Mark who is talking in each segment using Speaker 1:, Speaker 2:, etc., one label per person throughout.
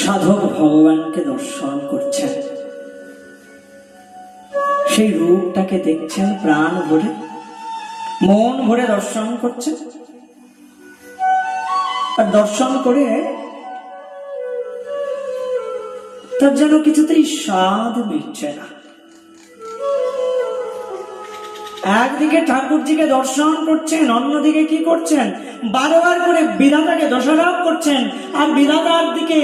Speaker 1: সাধক ভগবানকে দর্শন করছেন। সেই রূপটাকে দেখছেন, প্রাণ ভরে, মন ভরে দর্শন করছেন। আর দর্শন করে তার যেন কিছুতেই স্বাদ মিটছে না। একদিকে ঠাকুরজিকে দর্শন করছেন, অন্যদিকে কি করছেন? বারবার করে বিধাতাকে দোষারোপ করছেন, আর বিধাতার দিকে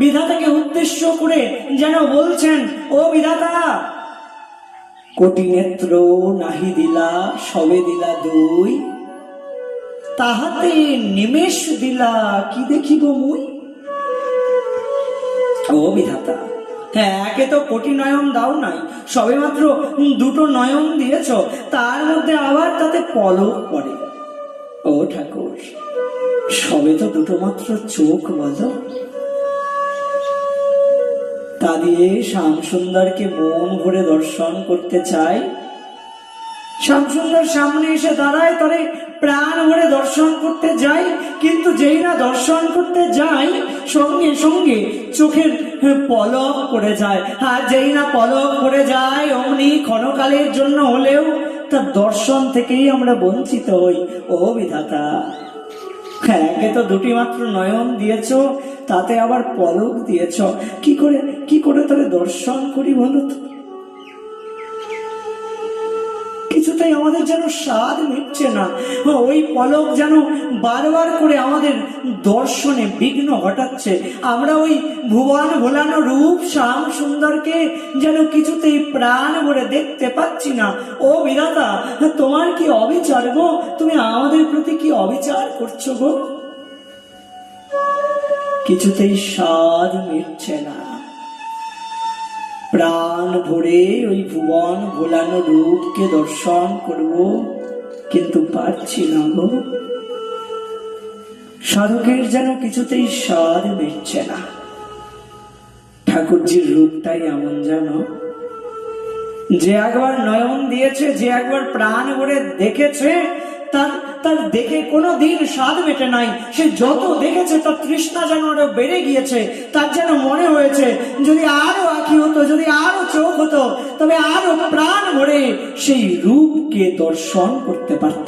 Speaker 1: বিধাতাকে উদ্দেশ্য করে যেন বলছেন, ও বিধাতা কোটি নেত্র নাহি দিলা, সবে দিলা দুই। তাহাতে নিমেষ দিলা, কি দেখিব মুই? ও বিধাতা হ্যাঁ একে তো কোটি নয়ন দাও নাই, সবে মাত্র দুটো নয়ন দিয়েছ, তার মধ্যে আবার তাতে পলক পড়ে। ও ঠাকুর, সবে তো দুটো মাত্র চোখ বলো। তা দিয়ে শ্যাম সুন্দরকে মন ভরে দর্শন করতে চাই শ্যামসুন্দর সামনে এসে দাঁড়ায় তবে প্রাণ ভরে দর্শন করতে যাই কিন্তু যেই না দর্শন করতে যাই সঙ্গে সঙ্গে চোখের পলক পড়ে যায়। আর যেই না পলক পড়ে যায়, অমনি ক্ষণকালের জন্য হলেও তার দর্শন থেকেই আমরা বঞ্চিত হই। ও বিধাতা। হ্যাঁ একে তো দুটি মাত্র নয়ন দিয়েছ, তাতে আবার পলক দিয়েছ। কি করে কি করে তাহলে দর্শন করি বলো তো? কিছুতেই আমাদের যেন স্বাদ মিটছে না। ওই পলক যেন বারবার করে আমাদের দর্শনে বিঘ্ন ঘটাচ্ছে। আমরা ওই ভুবন ভোলানো রূপ শ্যাম সুন্দরকে যেন কিছুতেই প্রাণ ভরে দেখতে পাচ্ছি না। ও বিরাতা তোমার কি অবিচার গো? তুমি আমাদের প্রতি কি অবিচার করছ গো? কিছুতেই স্বাদ মিটছে না। প্রাণ ভরে ওই ভুবন ভোলানো রূপকে দর্শন করব, কিন্তু পারছি না গো। সাধকের যেন কিছুতেই স্বাদ মিটছে না। ঠাকুরজির রূপটাই এমন যেন। যে একবার নয়ন দিয়েছে, যে একবার প্রাণ ভরে দেখেছে, তার তার দেখে কোনো দিন স্বাদ মেটে নাই। সে যত দেখেছে, তার তৃষ্ণা যেন আরও বেড়ে গিয়েছে, তার যেন মনে হয়েছে, যদি আরও আঁকি হতো, যদি আরও চোখ হতো, তবে আরও প্রাণ ভরে সেই রূপকে দর্শন করতে পারতাম।